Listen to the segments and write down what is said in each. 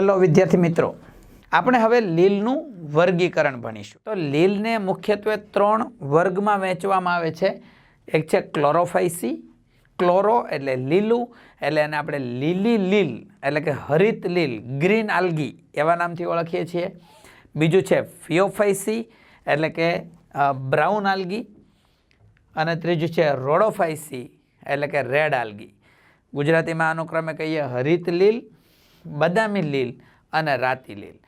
Hello વિદ્યાર્થી મિત્રો, આપણે હવે લીલનું વર્ગીકરણ ભણીશું. તો લીલને મુખ્યત્વે ત્રણ વર્ગમાં વહેંચવામાં આવે છે. એક છે ક્લોરોફાઇસી, ક્લોરો એટલે લીલું, એટલે એને આપણે લીલી લીલ, એટલે કે હરિત લીલ, ગ્રીન આલ્ગી એવા નામથી ઓળખીએ છીએ. બીજું છે ફિયોફાઇસી, એટલે કે બ્રાઉન આલ્ગી. અને ત્રીજું છે રોડોફાઇસી, એટલે કે રેડ આલ્ગી. ગુજરાતીમાં અનુક્રમે કહીએ હરિત લીલ બદામી લીલ અને રાતી લીલ.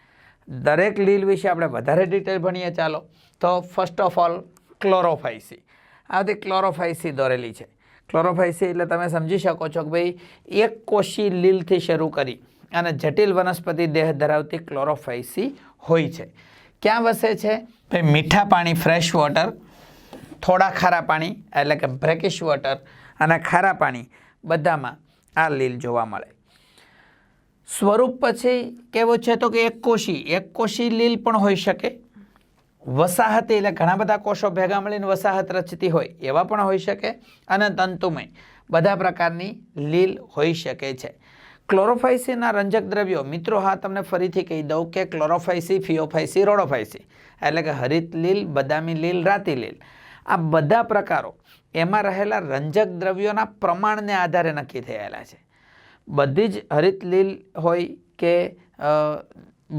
દરેક લીલ વિશે આપણે વધારે ડિટેલ ભણીએ ચાલો. તો ફર્સ્ટ ઓફ ઓલ ક્લોરોફાઇસી આ બધી ક્લોરોફાઇસી દોરેલી છે. ક્લોરોફાઇસી એટલે તમે સમજી શકો છો કે ભાઈ, એક કોશી લીલથી શરૂ કરી અને જટિલ વનસ્પતિ દેહ ધરાવતી ક્લોરોફાઇસી હોય છે. ક્યાં વસે છે? ભાઈ, મીઠા પાણી ફ્રેશ વોટર થોડા ખારા પાણી, એટલે કે બ્રેકિશ વોટર અને ખારા પાણી, બધામાં આ લીલ જોવા મળે. સ્વરૂપ પછી કેવો છે તો કે એક કોષી એક કોષી લીલ પણ હોઈ શકે. વસાહતી એટલે ઘણા બધા કોષો ભેગા મળીને વસાહત રચતી હોય એવા પણ હોઈ શકે અને તંતુમય, બધા પ્રકારની લીલ હોઈ શકે છે. ક્લોરોફાઇસીના રંજક દ્રવ્યો, મિત્રો હા તમને ફરીથી કહી દઉં કે ક્લોરોફાઇસી, ફિયોફાઇસી, રોડોફાઇસી, એટલે કે હરિત લીલ, બદામી લીલ, રાતી લીલ. આ બધા પ્રકારો એમાં રહેલા રંજક દ્રવ્યોના પ્રમાણને આધારે નક્કી થયેલા છે. બધી જ હરિત લીલ હોય કે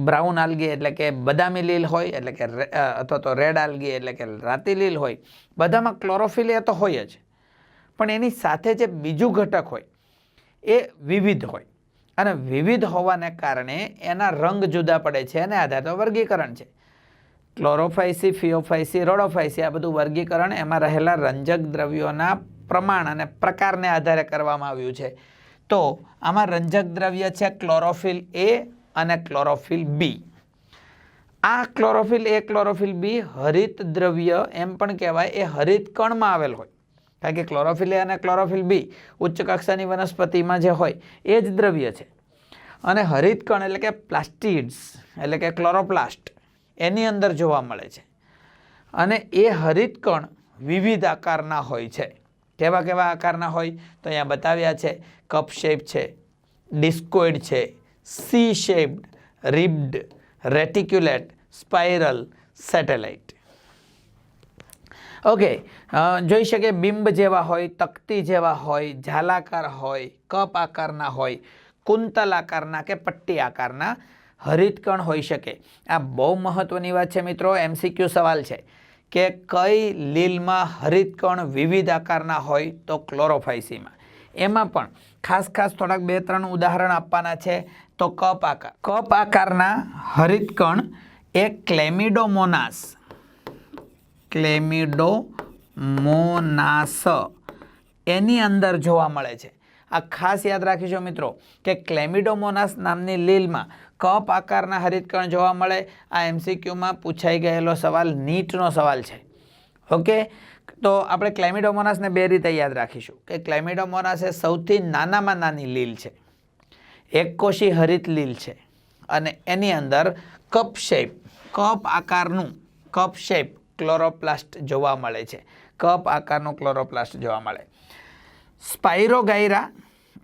બ્રાઉન આલ્ગી એટલે કે બદામી લીલ હોય, એટલે કે અથવા તો રેડ આલ્ગી એટલે કે રાતી લીલ હોય, બધામાં ક્લોરોફિલ એ તો હોય જ. પણ એની સાથે જે બીજું ઘટક હોય, એ વિવિધ હોય. અને વિવિધ હોવાને કારણે એના રંગ જુદા પડે છે અને આધારે તો વર્ગીકરણ છે. ક્લોરોફાઇસી ફિયોફાઇસી રોડોફાઇસી આ બધું વર્ગીકરણ એમાં રહેલા રંજક દ્રવ્યોના પ્રમાણ અને પ્રકારને આધારે કરવામાં આવ્યું છે. તો આમાં રંજક દ્રવ્ય છે ક્લોરોફિલ એ અને ક્લોરોફિલ બી આ ક્લોરોફિલ એ ક્લોરોફિલ બી હરિત દ્રવ્ય એમ પણ કહેવાય, એ હરિત કણમાં આવેલ હોય. કારણ કે ક્લોરોફિલ એ અને ક્લોરોફિલ બી ઉચ્ચ કક્ષાની વનસ્પતિમાં જે હોય, એ જ દ્રવ્ય છે. અને હરિત કણ એટલે કે પ્લાસ્ટિડ્સ એટલે કે ક્લોરોપ્લાસ્ટ એની અંદર જોવા મળે છે. અને એ હરિત કણ વિવિધ આકારના હોય છે. કેવા કેવા આકારના હોય તો અહીંયા બતાવ્યા છે. કપ શેપ છે, ડિસ્કોઇડ છે, C shaped, ribbed, reticulate, spiral, satellite. Okay જોઈ શકે બિંબ જેવા હોય, તકતી જેવા હોય, ઝાલાકાર હોય, કપ આકારના હોય, કુંતલ આકારના કે પટ્ટી આકારના હરિતકણ હોઈ શકે. આ બહુ મહત્વની વાત છે મિત્રો, એમસીક્યુ સવાલ છે. કે કઈ લીલમાં હરિતકણ વિવિધ આકારના હોય તો ક્લોરોફાઇસીમાં. એમાં પણ ખાસ ખાસ થોડાક બે ત્રણ ઉદાહરણ આપવાના છે. તો કપ આકાર. કપ આકારના હરિતકણ એ ક્લેમિડોમોનાસ. ક્લેમિડોમોનાસ. એની અંદર જોવા મળે છે. આ ખાસ યાદ રાખીશું મિત્રો કે ક્લેમિડોમોનાસ નામની લીલમાં કપ આકારના હરિતકણ જોવા મળે. આ એમસીક્યુમાં પૂછાઈ ગયેલો સવાલ નીટનો સવાલ છે. ઓકે? તો આપણે ક્લેમિડોમોનાસને બે રીતે યાદ રાખીશું. કે ક્લાઇમેટોમોનાસ એ સૌથી નાનામાં નાની લીલ છે. એક કોષી હરિત લીલ છે. અને એની અંદર કપ શેપ કપ આકારનું કપ શેપ ક્લોરોપ્લાસ્ટ જોવા મળે છે. કપ આકારનું ક્લોરોપ્લાસ્ટ જોવા મળે. સ્પાઇરોગાયરા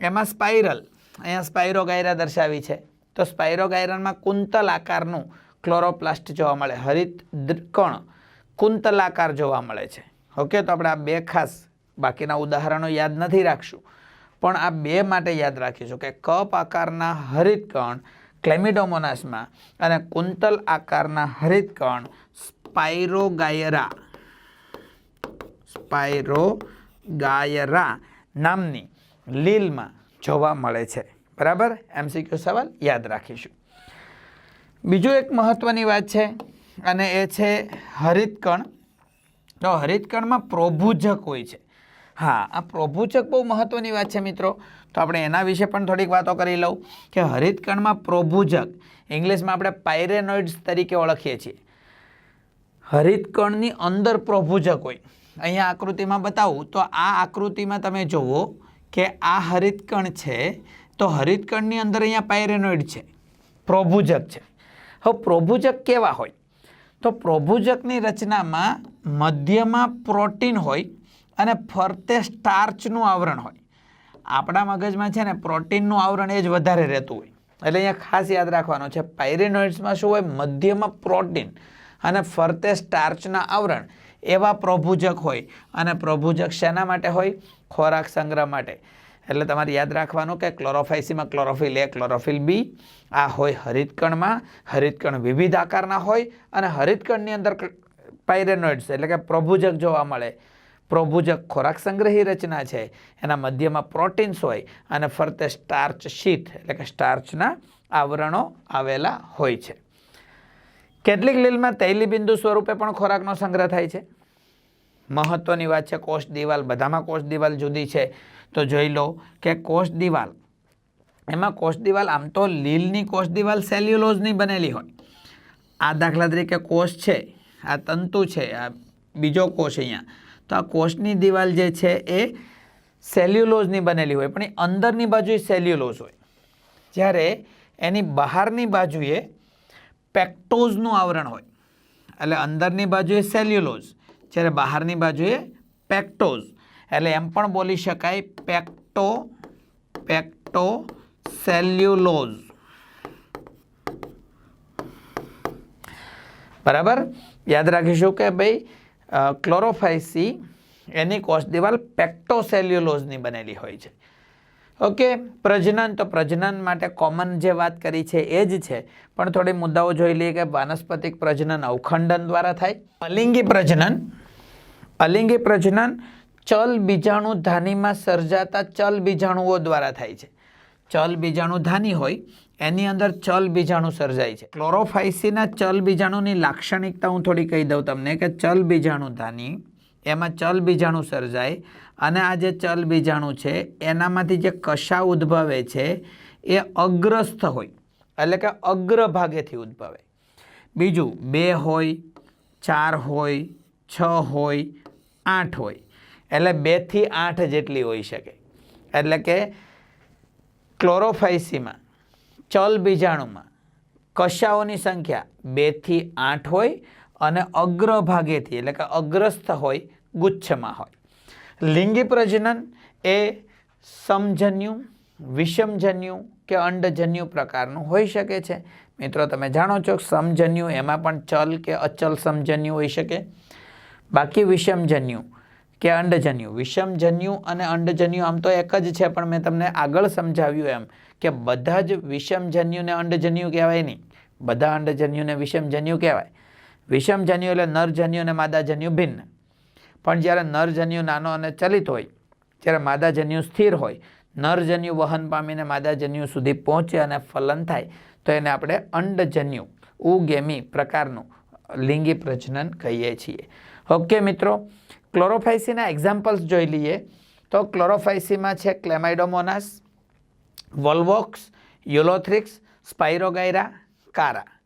એમાં સ્પાઇરલ અહીંયા સ્પાઇરોગાયરા દર્શાવી છે. તો સ્પાઇરોગાયરનમાં કુંતલ આકારનું ક્લોરોપ્લાસ્ટ જોવા મળે. હરિત દ્ર- કણ? કુંતલાકાર જોવા મળે છે. ઓકે, તો આપણે આ બે ખાસ બાકીના ઉદાહરણો યાદ નથી રાખશું. પણ આ બે માટે યાદ રાખીશું કે કપ આકારના હરિતકણ ક્લેમિડોમોનાસમાં અને કુંતલ આકારના હરિતકણ સ્પાઇરોગાયરા સ્પાઇરોગાયરા નામની લીલમાં જોવા મળે છે. બરાબર? એમસીક્યુ સવાલ યાદ રાખીશું. બીજું એક મહત્વની વાત છે, અને એ છે હરિતકણ તો હરિતકણમાં પ્રોભુજક હોય છે. હા, આ પ્રોભુજક બહુ મહત્વની વાત છે મિત્રો. તો આપણે એના વિશે પણ થોડીક વાતો કરી લઉં, કે હરિતકણમાં પ્રોભુજક, ઇંગ્લિશમાં આપણે પાયરેનોઇડ્સ તરીકે ઓળખીએ છીએ. હરિતકણની અંદર પ્રભુજક હોય. અહીંયા આકૃતિમાં બતાવું, તો આ આકૃતિમાં તમે જુઓ કે આ હરિતકણ છે તો હરિતકણની અંદર અહીંયા પાયરેનોઇડ છે. પ્રભુજક છે. હવે પ્રભુજક કેવા હોય? તો પ્રભુજકની રચનામાં મધ્યમાં પ્રોટીન હોય અને ફરતે સ્ટાર્ચનું આવરણ હોય. આપણા મગજમાં છે ને, પ્રોટીનનું આવરણ એ જ વધારે રહેતું હોય. એટલે અહીંયા ખાસ યાદ રાખવાનું છે, પાયરેનોઇડ્સમાં શું હોય? મધ્યમાં પ્રોટીન અને ફરતે સ્ટાર્ચના આવરણ એવા પ્રભુજક હોય. અને પ્રભુજક શેના માટે હોય? ખોરાક સંગ્રહ માટે. એટલે તમારે યાદ રાખવાનું કે ક્લોરોફાઇસીમાં ક્લોરોફિલ એ ક્લોરોફિલ બી આ હોય હરિતકણમાં. હરિતકણ વિવિધ આકારના હોય અને હરિતકણની અંદર પાયરેનોઇડ્સ એટલે કે પ્રભુજક જોવા મળે. પ્રભુજક ખોરાક સંગ્રહી રચના છે. એના મધ્યમાં પ્રોટીન્સ હોય અને ફરતે સ્ટાર્ચ શીટ એટલે કે સ્ટાર્ચના આવરણો આવેલા હોય છે. કેટલીક લીલમાં તૈલી બિંદુ સ્વરૂપે પણ ખોરાકનો સંગ્રહ થાય છે. મહત્વની વાત છે કોષ દિવાલ. બધામાં કોષ દિવાલ જુદી છે. તો જોઈ લો કે કોષ દિવાલ, એમાં કોષ દિવાલ આમ તો લીલની કોષ દિવાલ સેલ્યુલોઝની બનેલી હોય. આ દાખલા તરીકે કોષ છે, આ તંતુ છે, આ બીજો કોષ અહીંયા. તો આ કોષની દિવાલ જે છે એ સેલ્યુલોઝની બનેલી હોય, પણ એ અંદરની બાજુએ સેલ્યુલોઝ હોય. જ્યારે એની બહારની બાજુએ પેક્ટોઝનું આવરણ હોય, એટલે અંદરની બાજુએ સેલ્યુલોઝ. જ્યારે બહારની બાજુએ પેક્ટોઝ, એટલે એમ પણ બોલી શકાય પેક્ટો પેક્ટો સેલ્યુલોઝ બરાબર? યાદ રાખીશું કે ભાઈ ક્લોરોફાઇસી એની કોષ દિવાલ પેક્ટોસેલ્યુલોઝની બનેલી હોય છે. ઓકે, પ્રજનન તો પ્રજનન માટે કોમન જે વાત કરી છે એ જ છે. પણ થોડી મુદ્દાઓ જોઈ લઈએ કે વાનસ્પતિક પ્રજનન અવખંડન દ્વારા થાય. અલિંગી પ્રજનન અલિંગી પ્રજનન ચલ બીજાણુ ધાનીમાં સર્જાતા ચલ બીજાણુઓ દ્વારા થાય છે. ચલ બીજાણુ ધાની હોય, એની અંદર ચલ બીજાણુ સર્જાય છે. ક્લોરોફાઇસીના ચલ બીજાણુની લાક્ષણિકતા હું થોડી કહી દઉં તમને કે ચલ બીજાણુ ધાની એમાં ચલ બીજાણુ સર્જાય. અને આ જે ચલ બીજાણુ છે, એનામાંથી જે કશા ઉદ્ભવે છે, એ અગ્રસ્થ હોય. એટલે કે અગ્રભાગેથી ઉદ્ભવે. બીજું, બે હોય, ચાર હોય, છ હોય, આઠ હોય. એટલે બેથી આઠ જેટલી હોઈ શકે. એટલે કે ક્લોરોફાઇસીમાં, ચલ બીજાણુમાં કશાઓની સંખ્યા બેથી આઠ હોય અને અગ્રભાગેથી, એટલે કે અગ્રસ્થ હોય, ગુચ્છમાં હોય. લિંગી પ્રજનન એ સમજન્યુ, વિષમજન્યુ કે અંડજન્યુ પ્રકારનું હોઈ શકે છે. મિત્રો, તમે જાણો છો સમજન્યુ એમાં પણ ચલ કે અચલ સમજન્યુ હોઈ શકે. બાકી વિષમજન્યુ કે અંડજન્યુ. વિષમજન્યુ અને અંડજન્યુ આમ તો એક જ છે, પણ મેં તમને આગળ સમજાવ્યું એમ કે બધા જ વિષમજન્યુને અંડજન્યુ કહેવાય નહીં. બધા અંડજન્યુને વિષમજન્યુ કહેવાય. વિષમજન્યુ એટલે નરજન્યુ અને માદાજન્યુ ભિન્ન. પણ જ્યારે નરજન્યુ નાનો અને ચલિત હોય, જ્યારે માદાજન્યુ સ્થિર હોય, નરજન્યુ વહન પામીને માદાજન્યુ સુધી પહોંચે અને ફલન થાય, તો એને આપણે અંડજન્યુ, ઉગેમી પ્રકારનું લિંગી પ્રજનન કહીએ છીએ. ઓકે મિત્રો, ક્લોરોફાઇસીના એક્ઝામ્પલ્સ જોઈ લઈએ. તો ક્લોરોફાઇસીમાં છે ક્લેમાઇડોમોનાસ, વોલ્વોક્સ, યુલોથ્રિક્સ સ્પાઇરોગાયરા કારા.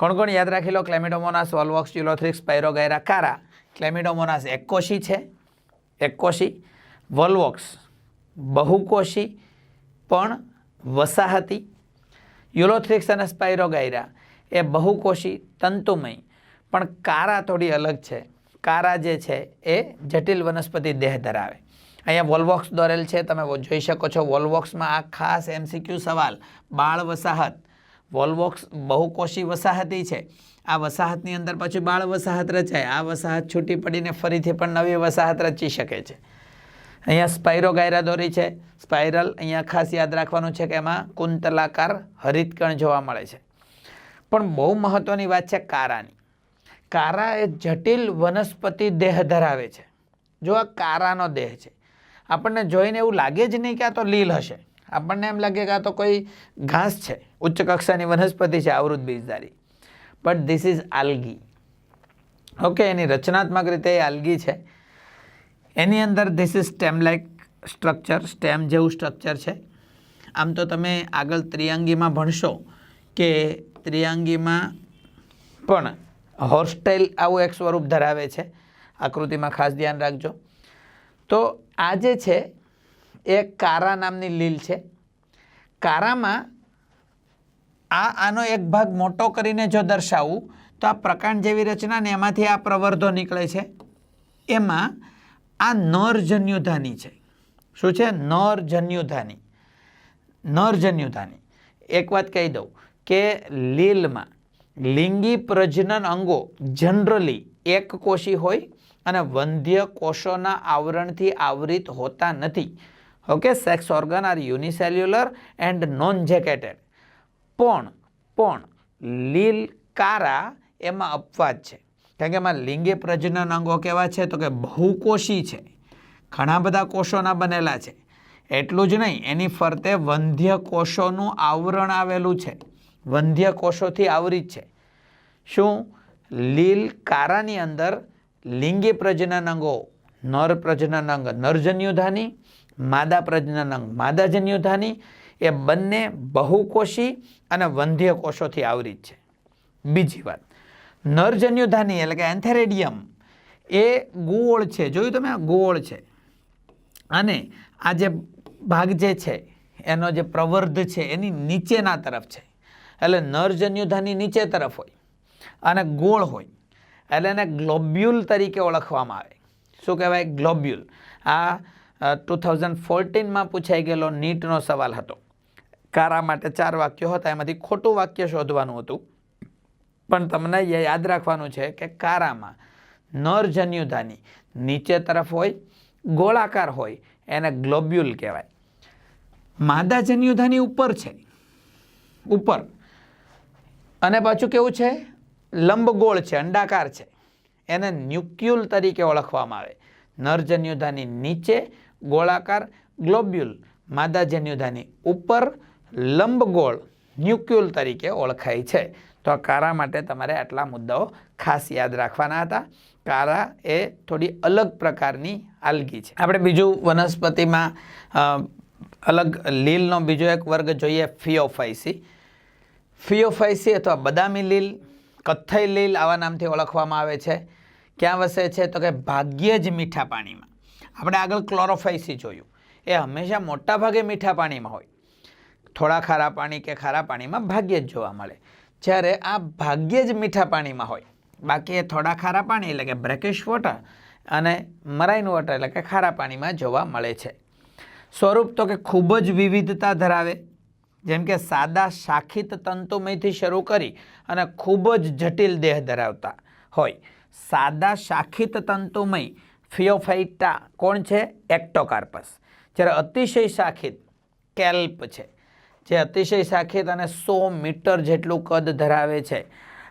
કોણ કોણ યાદ રાખી લો ક્લેમિડોમોનાસ વોલ્વોક્સ યુલોથ્રિક્સ સ્પાઇરોગાયરા કારા ક્લેમિડોમોનાસ એકકોશી છે એકકોશી વોલ્વોક્સ બહુકોશી, પણ વસાહતી. યુલોથ્રિક્સ અને સ્પાઇરોગાયરા એ બહુકોશી, તંતુમય. પણ કારા થોડી અલગ છે. કારા જે છે એ જટિલ વનસ્પતિ દેહ ધરાવે. અહીંયા વોલ્વોક્સ દોરેલ છે, તમે જોઈ શકો છો. વોલ્વોક્સમાં આ ખાસ એમસીક્યુ સવાલ. બાળ વસાહત. વોલ્વોક્સ બહુકોષી વસાહતી છે. આ વસાહતની અંદર પાછું બાળ વસાહત રચાય. આ વસાહત છૂટી પડીને ફરીથી પણ નવી વસાહત રચી શકે છે. અહીંયા સ્પાઇરોગાયરા દોરી છે. સ્પાઇરલ અહીંયા ખાસ યાદ રાખવાનું છે કે એમાં કુંતલાકાર હરિતકણ જોવા મળે છે. પણ બહુ મહત્ત્વની વાત છે કારાની. કારા એ જટિલ વનસ્પતિ દેહ ધરાવે છે. જો આ કારાનો દેહ છે. આપણને જોઈને એવું લાગે જ નહીં કે આ તો લીલ હશે. આપણને એમ લાગે કે આ તો કોઈ ઘાસ છે. ઉચ્ચ કક્ષાની વનસ્પતિ છે, આવૃત બીજધારી. But this is algae okay એની રચનાત્મક રીતે એ આલ્ગી છે. એની અંદર this is stem like structure stem જેવું સ્ટ્રક્ચર છે. આમ તો તમે આગળ ત્રિયાંગીમાં ભણશો કે ત્રિયાંગીમાં પણ હોર્સ્ટાઇલ આવું એક સ્વરૂપ ધરાવે છે. આકૃતિમાં ખાસ ધ્યાન રાખજો. તો આ જે છે એ કારા નામની લીલ છે. કારામાં આ આનો એક ભાગ મોટો કરીને જો દર્શાવું, તો આ પ્રકાંડ જેવી રચના ને એમાંથી આ પ્રવર્ધો નીકળે છે. એમાં આ નરજન્યુધાની છે. શું છે? નરજન્યુધાની. નરજન્યુધાની. એક વાત કહી દઉં કે લીલમાં લિંગી પ્રજનન અંગો જનરલી એક કોષી હોય અને વંધ્ય કોષોના આવરણથી આવરિત હોતા નથી. Okay sex organ are unicellular and non jacketed પણ પણ લીલ કારા એમાં અપવાદ છે. કારણ કે એમાં લિંગી પ્રજનન અંગો કેવા છે, તો કે બહુકોષી છે. ઘણા બધા કોષોના બનેલા છે. એટલું જ નહીં, એની ફરતે વંધ્ય કોષોનું આવરણ આવેલું છે. વંધ્ય કોષોથી આવરિત છે. શું? લીલ કારાની અંદર લિંગી પ્રજનન અંગો, નર પ્રજનન અંગ, નરજન્યુધાની માદા પ્રજનન અંગ. માદાજન્યુધાની એ બંને બહુકોષી અને વંધ્ય કોષોથી આવરિત છે. બીજી વાત. નરજન્યુધાની એટલે કે એન્થેરેડિયમ એ ગોળ છે. જોયું તમે? ગોળ છે. અને આ જે ભાગ જે છે, એનો જે પ્રવર્ધ છે, એની નીચેના તરફ છે. એટલે નરજન્યુધાની નીચે તરફ હોય અને ગોળ હોય. એટલે એને ગ્લોબ્યુલ તરીકે ઓળખવામાં આવે. શું કહેવાય? ગ્લોબ્યુલ. આ ટુ થાઉઝન્ડ ફોર્ટીનમાં પૂછાઈ ગયેલો નીટનો સવાલ હતો. કારા માટે ચાર વાક્યો હતા, એમાંથી ખોટું વાક્ય શોધવાનું હતું. પણ તમને યાદ રાખવાનું છે કે કારામાં નરજન્યુધાની નીચે તરફ હોય, ગોળાકાર હોય, એને ગ્લોબ્યુલ કહેવાય. માદા જન્યુધાની ઉપર છે. ઉપર. અને પાછું કેવું છે? લંબગોળ છે, અંડાકાર છે. એને ન્યુક્યુલ તરીકે ઓળખવામાં આવે. નરજન્યુધાની નીચે ગોળાકાર ગ્લોબ્યુલ માદા જન્યુધાની ઉપર લંબગોળ ન્યુક્યુલ તરીકે ઓળખાય છે. તો આ કારા માટે તમારે આટલા મુદ્દાઓ ખાસ યાદ રાખવાના હતા. કારા એ થોડી અલગ પ્રકારની આલગી છે. આપણે બીજું વનસ્પતિમાં અલગ લીલનો બીજો એક વર્ગ જોઈએ, ફિયોફાઇસી. ફિયોફાઇસી અથવા બદામી લીલ, કથ્થઈ લીલ આવા નામથી ઓળખવામાં આવે છે. ક્યાં વસે છે? તો કે ભાગ્યે જ મીઠા પાણીમાં. આપણે આગળ ક્લોરોફાઇસી જોયું. એ હંમેશા મોટા ભાગે મીઠા પાણીમાં હોય. થોડા ખારા પાણી કે ખારા પાણીમાં ભાગ્યે જ જોવા મળે. જ્યારે આ ભાગ્યે જ મીઠા પાણીમાં હોય. બાકી એ થોડા ખારા પાણી એટલે કે બ્રેકિશ વોટર અને મરાઇન વોટર એટલે કે ખારા પાણીમાં જોવા મળે છે. સ્વરૂપ તો કે ખૂબ જ વિવિધતા ધરાવે. જેમ કે સાદા શાખિત તંતુમયથી શરૂ કરી અને ખૂબ જ જટિલ દેહ ધરાવતા હોય. સાદા શાખિત તંતુમય ફિયોફાઇટા કોણ છે? એક્ટોકાર્પસ. જ્યારે અતિશય શાખિત કેલ્પ છે. જે અતિશય શાખિત અને સો મીટર જેટલું કદ ધરાવે છે.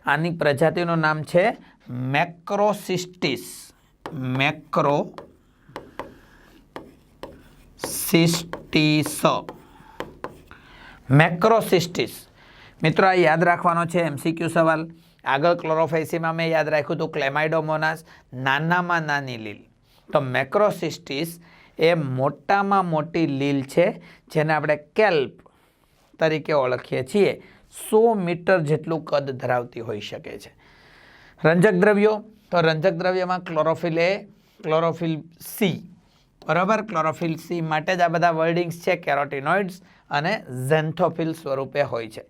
આની પ્રજાતિનું નામ છે મેક્રોસિસ્ટિસ. મેક્રો સિસ્ટિસ મેક્રોસિસ્ટિસ. મિત્રો, આ યાદ રાખવાનો છે એમસીક્યુ સવાલ. આગળ ક્લોરોફાઇસીમાં મેં યાદ રાખ્યું હતું ક્લેમાઇડોમોનાસ નાનામાં નાની લીલ. તો મેક્રોસિસ્ટિસ એ મોટામાં મોટી લીલ છે, જેને આપણે કેલ્પ તરીકે ઓળખીએ છીએ. સો મીટર જેટલું કદ ધરાવતી હોઈ શકે છે. રંજક દ્રવ્યો, તો રંજક દ્રવ્યમાં ક્લોરોફિલ એ, ક્લોરોફિલ સી. બરાબર? ક્લોરોફિલ સી માટે જ આ બધા વર્ડિંગ્સ છે, કેરોટીનોઇડ્સ અને ઝેન્થોફિલ સ્વરૂપે હોય છે.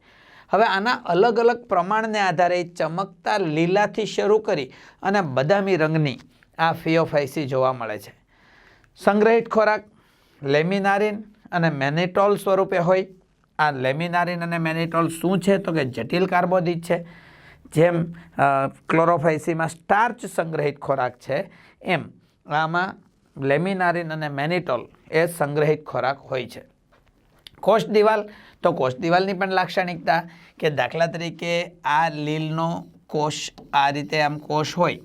હવે આના અલગ અલગ પ્રમાણને આધારે ચમકતા લીલાથી શરૂ કરી અને બદામી રંગની આ ફિયોફાઇસી જોવા મળે છે. સંગ્રહિત ખોરાક, લેમિનારિન અને મેનિટોલ સ્વરૂપે હોય. આ લેમિનારિન અને મેનિટોલ શું છે? તો કે જટિલ કાર્બોદિત છે. જેમ ક્લોરોફાઇસીમાં સ્ટાર્ચ સંગ્રહિત ખોરાક છે, એમ આમાં લેમિનારિન અને મેનિટોલ એ સંગ્રહિત ખોરાક હોય છે. કોષ દિવાલ, તો કોષ દિવાલની પણ લાક્ષણિકતા કે દાખલા તરીકે આ લીલનો કોષ આ રીતે આમ કોષ હોય.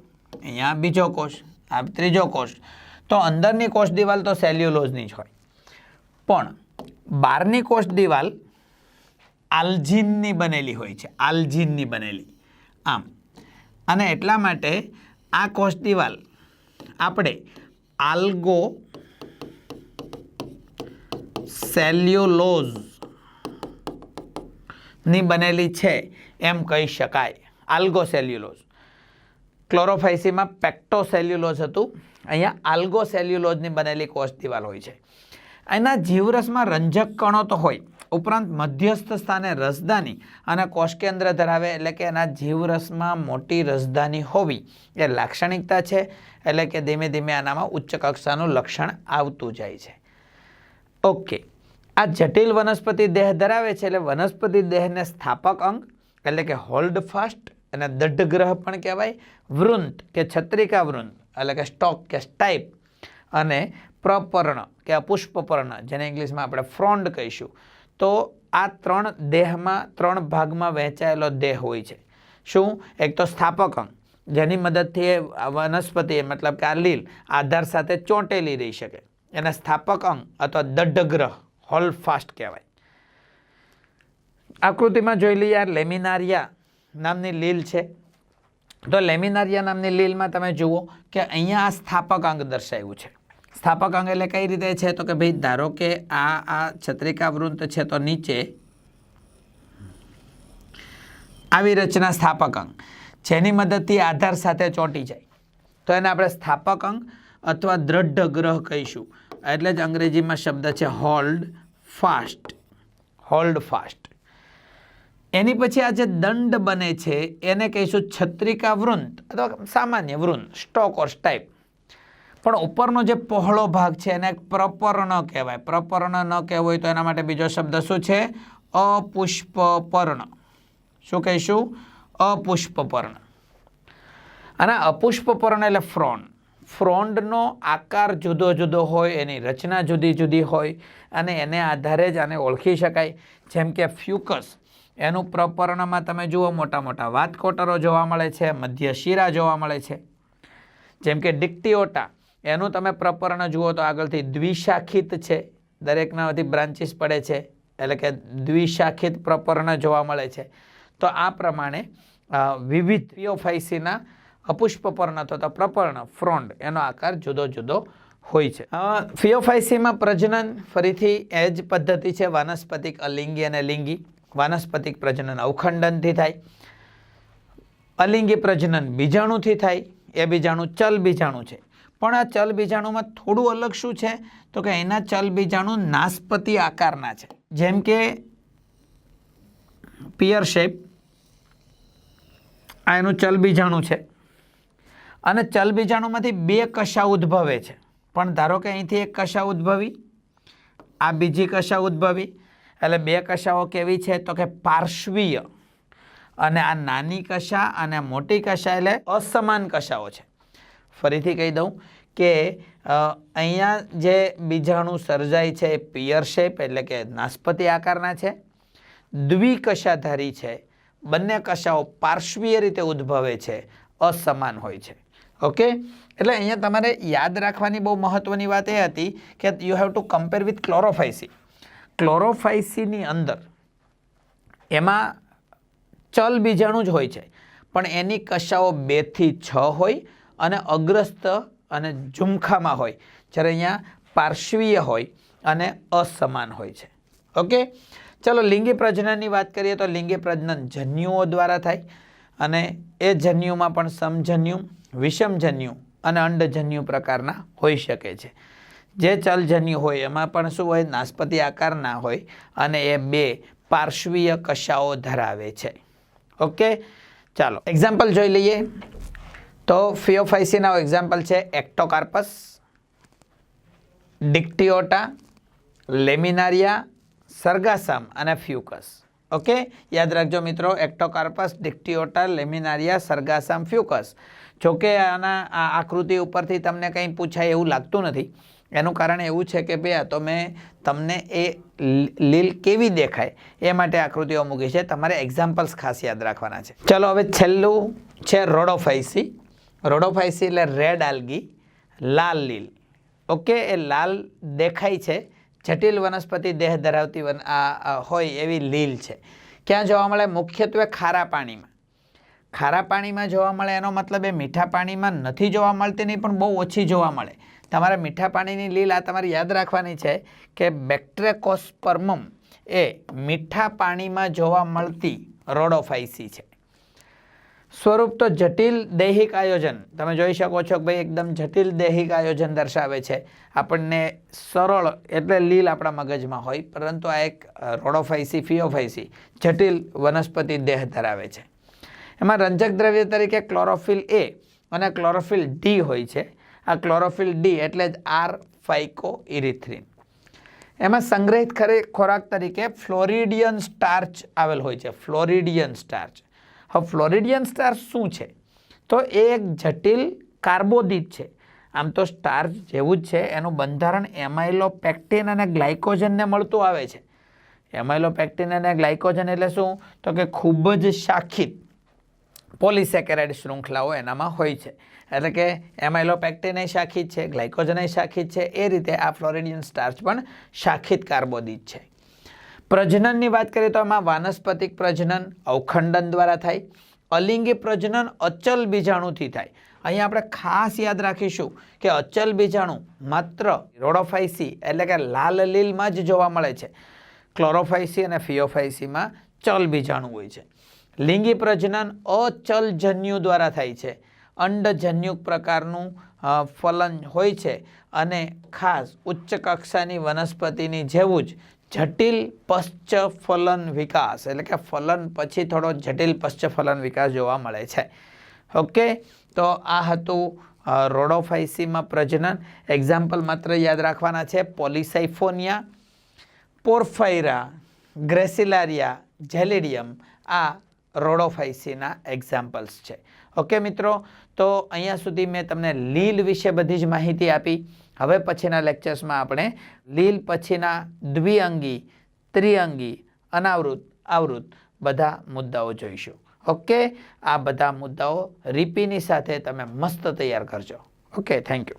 અહીંયા બીજો કોષ, આ ત્રીજો કોષ. તો અંદરની કોષ દિવાલ તો સેલ્યુલોઝની જ હોય. પણ બહારની કોષ દિવાલ આલ્જીનની બનેલી હોય છે, આલ્જીનની બનેલી. આમ, અને એટલા માટે આ કોષ દિવાલ આપણે આલ્ગો સેલ્યુલોઝની બનેલી છે, એમ કહી શકાય. આલ્ગો સેલ્યુલોઝ. ક્લોરોફાઇસીમાં પેક્ટોસેલ્યુલોઝ હતું. અહીંયા આલ્ગો સેલ્યુલોઝની બનેલી કોષ દિવાલ હોય છે. એના જીવરસમાં રંજક કણો તો હોય. ઉપરાંત મધ્યસ્થ સ્થાને રસદાની અને કોષકેન્દ્ર ધરાવે એટલે કે એના જીવરસમાં મોટી રસદાની હોવી. એ લાક્ષણિકતા છે એટલે કે ધીમે ધીમે આનામાં ઉચ્ચ કક્ષાનું લક્ષણ આવતું જાય છે. ઓકે આ જટિલ વનસ્પતિ દેહ ધરાવે છે એટલે વનસ્પતિ દેહને સ્થાપક અંગ એટલે કે હોલ્ડ ફાસ્ટ અને દઢ ગ્રહ પણ કહેવાય વૃંત કે છત્રિકા વૃંત એટલે કે સ્ટોક કે સ્ટાઇપ, અને પ્રપર્ણ કે પુષ્પપર્ણ, જેને ઇંગ્લિશમાં આપણે ફ્રોન્ડ કહીશું. તો આ ત્રણ દેહમાં, ત્રણ ભાગમાં વહેંચાયેલો દેહ હોય છે. શું? એક તો સ્થાપક અંગ જેની મદદથી એ વનસ્પતિ મતલબ કે આ લીલ, આધાર સાથે ચોંટેલી રહી શકે. એને સ્થાપક અંગ અથવા દઢ ગ્રહ હોલ ફાસ્ટ કહેવાય. આકૃતિમાં જોઈ લઈએ આ લેમિનારિયા નામની લીલ છે. તો લેમિનારિયા નામની લીલમાં તમે જુઓ કે અહીંયા આ સ્થાપક અંગ દર્શાવ્યું છે. સ્થાપક અંગ એટલે કઈ રીતે છે? તો કે ભાઈ ધારો કે આ આ છત્રિકા વૃંત છે તો નીચે આવી રચના સ્થાપક અંગ. જેની મદદથી આધાર સાથે ચોંટી જાય. તો એને આપણે સ્થાપક અંગ અથવા દ્રઢ ગ્રહ કહીશું. એટલે જ અંગ્રેજીમાં શબ્દ છે હોલ્ડ ફાસ્ટ હોલ્ડ ફાસ્ટ એની પછી આ જે દંડ બને છે, એને કહીશું છત્રિકા વૃંત અથવા સામાન્ય વૃંત સ્ટોક ઓર સ્ટાઇપ પણ ઉપરનો જે પહોળો ભાગ છે, એને પ્રપર્ણ કહેવાય. પ્રપર્ણ ન કહેવું હોય તો એના માટે બીજો શબ્દ શું છે? અપુષ્પપર્ણ. શું કહીશું? અપુષ્પપર્ણ. અને અપુષ્પપર્ણ એટલે ફ્રોન્ડ ફ્રોન્ડનો આકાર જુદો જુદો હોય, એની રચના જુદી જુદી હોય, અને એને આધારે જ આને ઓળખી શકાય. જેમ કે ફ્યુકસ. એનું પ્રપર્ણમાં તમે જુઓ મોટા મોટા વાતકોટરો જોવા મળે છે, મધ્ય શિરા જોવા મળે છે. જેમ કે ડિક્ટિયોટા એનું તમે પ્રપર્ણ જુઓ તો આગળથી દ્વિશાખિત છે. દરેકનાથી બ્રાન્ચીસ પડે છે, એટલે કે દ્વિશાખિત પ્રપર્ણ જોવા મળે છે. તો આ પ્રમાણે વિવિધ ફિયોફાઇસીના અપુષ્પપર્ણ અથવા તો પ્રપર્ણ ફ્રોન્ડ એનો આકાર જુદો જુદો હોય છે. ફિયોફાઈસીમાં પ્રજનન ફરીથી એ જ પદ્ધતિ છે, વાનસ્પતિક અલિંગી અને લિંગી. વાનસ્પતિક પ્રજનન અવખંડનથી થાય, અલિંગી પ્રજનન બીજાણુથી થાય, એ બીજાણુ ચલ બીજાણુ છે. પણ આ ચલ બીજાણુમાં થોડું અલગ શું છે? તો કે એના ચલ બીજાણુ નાસ્પતિ આકારના છે. જેમ કે પિયર શેપ, આ એનું ચલ બીજાણુ છે. અને ચલ બીજાણુમાંથી બે કશા ઉદ્ભવે છે. પણ ધારો કે અહીંથી એક કશા ઉદ્ભવી, આ બીજી કશા ઉદ્ભવી એટલે બે કશાઓ કેવી છે? તો કે પાર્શ્વીય. અને આ નાની કશા અને મોટી કશા એટલે અસમાન કશાઓ છે. ફરીથી કહી દઉં કે અહીંયા જે બીજાણુ સર્જાય છે એ પિયર શેપ એટલે કે નાસ્પતિ આકારના છે. દ્વિકશાધારી છે. બંને કશાઓ પાર્શ્વીય રીતે ઉદ્ભવે છે. અસમાન હોય છે. ઓકે? એટલે અહીંયા તમારે યાદ રાખવાની બહુ મહત્વની વાત એ હતી કે you have to compare with chlorophyceae ક્લોરોફાઇસીની અંદર એમાં ચલ બીજાણું જ હોય છે. પણ એની કશાઓ બેથી છ હોય અને અગ્રસ્ત અને ઝુમખામાં હોય. જ્યારે અહીંયા પાર્શ્વીય હોય અને અસમાન હોય છે. ઓકે? ચલો લિંગી પ્રજનનની વાત કરીએ તો લિંગી પ્રજનન જન્યુઓ દ્વારા થાય અને એ જન્યુમાં પણ સમજન્યુ, વિષમજન્યુ અને અંડજન્યુ પ્રકારના હોઈ શકે છે. જે ચલજન્યુ હોય, એમાં પણ શું હોય, નાસ્પતિ આકારના હોય અને એ બે પાર્શ્વીય કશાઓ ધરાવે છે. ઓકે? ચાલો એક્ઝામ્પલ જોઈ લઈએ. તો ફિયોફાઇસીના એક્ઝામ્પલ છે, એક્ટોકાર્પસ ડિક્ટિયોટા લેમિનારિયા, સર્ગાસમ અને ફ્યુકસ. ઓકે? યાદ રાખજો મિત્રો, એક્ટોકાર્પસ ડિક્ટિયોટા લેમિનારિયા, સર્ગાસમ, ફ્યુકસ. જોકે આના, આ આકૃતિ ઉપરથી તમને કંઈ પૂછાય એવું લાગતું નથી. એનું કારણ એવું છે કે ભાઈ તો મેં તમને એ લીલ કેવી દેખાય? એ માટે આકૃતિઓ મૂકી છે. તમારે એક્ઝામ્પલ્સ ખાસ યાદ રાખવાના છે. ચલો હવે છેલ્લું છે રોડોફાઇસી. રોડોફાઇસી એટલે રેડ આલ્ગી, લાલ લીલ. ઓકે, એ લાલ દેખાય છે. જટિલ વનસ્પતિ દેહ ધરાવતી વન હોય એવી લીલ છે. ક્યાં જોવા મળે? મુખ્યત્વે ખારા પાણીમાં. ખારા પાણીમાં જોવા મળે એનો મતલબ એ મીઠા પાણીમાં નથી જોવા મળતી નહીં, પણ બહુ ઓછી જોવા મળે. તમારે મીઠા પાણીની લીલ આ તમારે યાદ રાખવાની છે કે બેક્ટ્રેકોસ્પર્મમ એ મીઠા પાણીમાં જોવા મળતી રોડોફાઇસી છે. સ્વરૂપ તો જટિલ દૈહિક આયોજન. તમે જોઈ શકો છો કે ભાઈ એકદમ જટિલ દૈહિક આયોજન દર્શાવે છે. આપણને સરળ એટલે લીલ આપણા મગજમાં હોય, પરંતુ આ એક રોડોફાઇસી ફિયોફાઇસી જટિલ વનસ્પતિ દેહ ધરાવે છે. એમાં રંજક દ્રવ્ય તરીકે ક્લોરોફિલ એ અને ક્લોરોફિલ ડી હોય છે. આ ક્લોરોફિલ ડી એટલે જ આર ફાઇકો ઇરિથ્રીન એમાં સંગ્રહિત ખરે ખોરાક તરીકે ફ્લોરિડિયન સ્ટાર્ચ આવેલ હોય છે, ફ્લોરિડિયન સ્ટાર્ચ. હવે ફ્લોરિડિયન સ્ટાર્ચ શું છે? તો એ એક જટિલ કાર્બોદિત છે. આમ તો સ્ટાર્ચ જેવું જ છે, એનું બંધારણ એમાઇલોપેક્ટિન અને ગ્લાયકોજનને મળતું આવે છે. એમાઇલોપેક્ટિન અને ગ્લાયકોજન એટલે શું? તો કે ખૂબ જ શાખિત પોલિસેકેરાઇડ શૃંખલાઓ એનામાં હોય છે. એટલે કે એમાઇલોપેક્ટિન શાખિત છે ગ્લાયકોજન શાખિત છે, એ રીતે આ ફ્લોરિડિયન સ્ટાર્ચ પણ શાખિત કાર્બોદિત છે. પ્રજનનની વાત કરીએ તો એમાં વાનસ્પતિક પ્રજનન, અવખંડન દ્વારા થાય અલિંગી પ્રજનન, અચલ બીજાણુથી થાય. અહીંયા આપણે ખાસ યાદ રાખીશું કે અચલ બીજાણુ માત્ર રોડોફાઇસી એટલે કે લાલ લીલમાં જ જોવા મળે છે. ક્લોરોફાઇસી અને ફિયોફાઇસીમાં ચલ બીજાણુ હોય છે. લિંગી પ્રજનન અચલજન્યુ દ્વારા થાય છે. અંડજન્યુક પ્રકારનું ફલન હોય છે અને ખાસ ઉચ્ચ કક્ષાની વનસ્પતિની જેવું જ જટિલ પશ્ચ ફલન વિકાસ, એટલે કે ફલન પછી થોડો જટિલ પશ્ચ ફલન વિકાસ જોવા મળે છે. ઓકે? તો આ હતું રોડોફાઇસીમાં પ્રજનન. એક્ઝામ્પલ માત્ર યાદ રાખવાના છે. પોલિસાઇફોનિયા, પોર્ફાઇરા, ગ્રેસિલારિયા, જેલિડિયમ. આ રોડોફાઇસીના એક્ઝામ્પલ્સ છે. ઓકે મિત્રો? તો અહીંયા સુધી મેં તમને લીલ વિશે બધી જ માહિતી આપી. હવે પછીના લેક્ચર્સમાં આપણે લીલ, પછીના દ્વિઅંગી, ત્રિઅંગી, અનાવૃત, આવૃત બધા મુદ્દાઓ જોઈશું. ઓકે આ બધા મુદ્દાઓ રીપીની સાથે તમે મસ્ત તૈયાર કરજો. Okay thank you